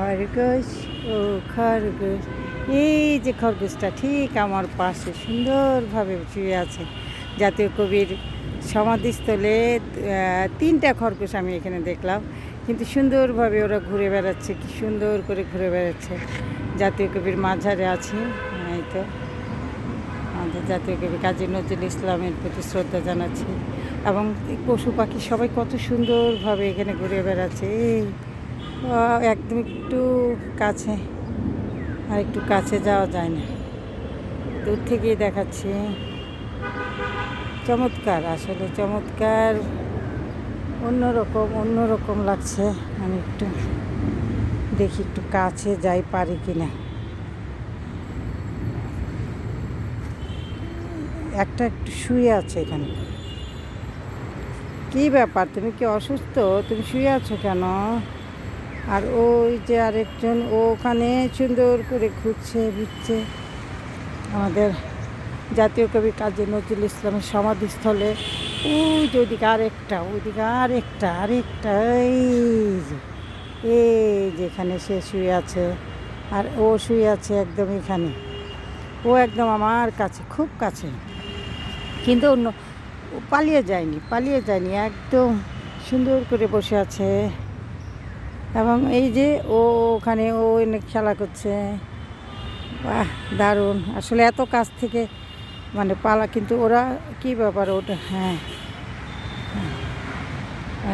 খরগোশ, ও খরগোশ। এই যে খরগোশটা ঠিক আমার পাশে সুন্দরভাবে শুয়ে আছে। জাতীয় কবির সমাধিস্থলে তিনটা খরগোশ আমি এখানে দেখলাম। কিন্তু সুন্দরভাবে ওরা ঘুরে বেড়াচ্ছে, কি সুন্দর করে ঘুরে বেড়াচ্ছে। জাতীয় কবির মাঝারে আছে, এই তো। আমাদের জাতীয় কবি কাজী নজরুল ইসলামের প্রতি শ্রদ্ধা জানাচ্ছি। এবং পশু পাখি সবাই কত সুন্দরভাবে এখানে ঘুরে বেড়াচ্ছে, এই একদম একটু কাছে, আর একটু কাছে যাওয়া যায় না। দূর থেকেই দেখাচ্ছি। চমৎকার, আসলে চমৎকার। অন্যরকম অন্যরকম লাগছে। আমি একটু দেখি একটু কাছে যাই পারি কি না একটা একটু শুয়ে আছে এখানে। কি ব্যাপার? তুমি কি অসুস্থ? তুমি শুয়ে আছো কেন? আর ওই যে আরেকজন, ও ওখানে সুন্দর করে ঘুরছে বুঝছে আমাদের জাতীয় কবি কাজী নজরুল ইসলামের সমাধিস্থলে। ওই যে ওইদিকে আরেকটা ওইদিকে আরেকটা আরেকটা, এই যে, এই যেখানে সে শুয়ে আছে। আর ও শুয়ে আছে একদম এখানে। ও একদম আমার কাছে, খুব কাছে। কিন্তু অন্য পালিয়ে যায়নি পালিয়ে যায়নি, একদম সুন্দর করে বসে আছে। এবং এই যে ও ওখানে ও এনে খেলা করছে। বাহ, দারুণ। আসলে এত কাছ থেকে মানে পালা, কিন্তু ওরা কি ব্যাপার ওটা? হ্যাঁ।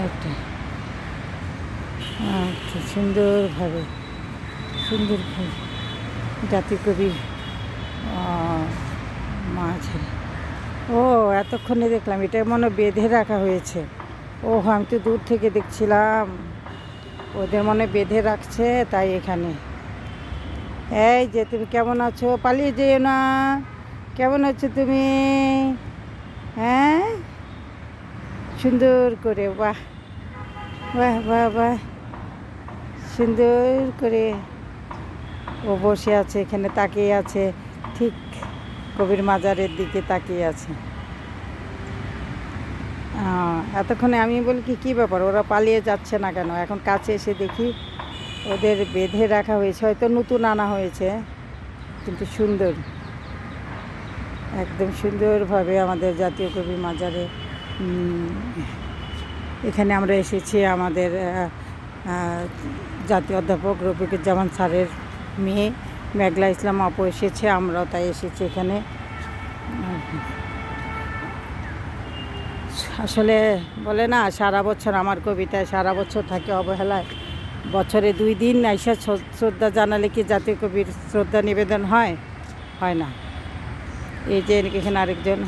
একটা আচ্ছা সুন্দরভাবে সুন্দরভাবে। জাতীয় কবি মাঝে। ও, এতক্ষণে দেখলাম, এটা মনে বেঁধে রাখা হয়েছে। ও আমি তো দূর থেকে দেখছিলাম। ওদের মনে বেঁধে রাখছে, তাই এখানে। এই যে, তুমি কেমন আছো? পালিয়ে যেও না। কেমন আছো তুমি? হ্যাঁ? সুন্দর করে, বাহ। বাহ বাহ বাহ। সুন্দর করে ও বসে আছে, এখানে তাকিয়ে আছে। ঠিক কবির মাজারের দিকে তাকিয়ে আছে। এতক্ষণে আমি বলি কি, কী ব্যাপার? ওরা পালিয়ে যাচ্ছে না কেন? এখন কাছে এসে দেখি ওদের বেঁধে রাখা হয়েছে। হয়তো নতুন আনা হয়েছে, কিন্তু সুন্দর। একদম সুন্দরভাবে আমাদের জাতীয় কবি মাজারে এখানে আমরা এসেছি আমাদের জাতীয় অধ্যাপক রফিকুজ্জামান স্যারের মেয়ে। মেঘলা ইসলাম আপু এসেছে, আমরাও তাই এসেছি এখানে। আসলে বলে না, সারা বছর আমার কবিতায় সারা বছর থাকে অবহেলায়। বছরে দুই দিন আইসা শ্রদ্ধা জানালে কি জাতীয় কবির শ্রদ্ধা নিবেদন হয়? হয় না। এই যে এখানে আরেকজন।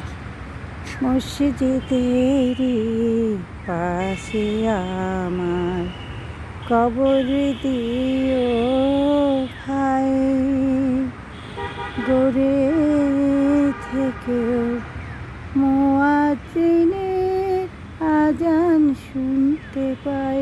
পাশে আমার কবর দিও ভাই। গড়ে থেকেও শুনতে পাই।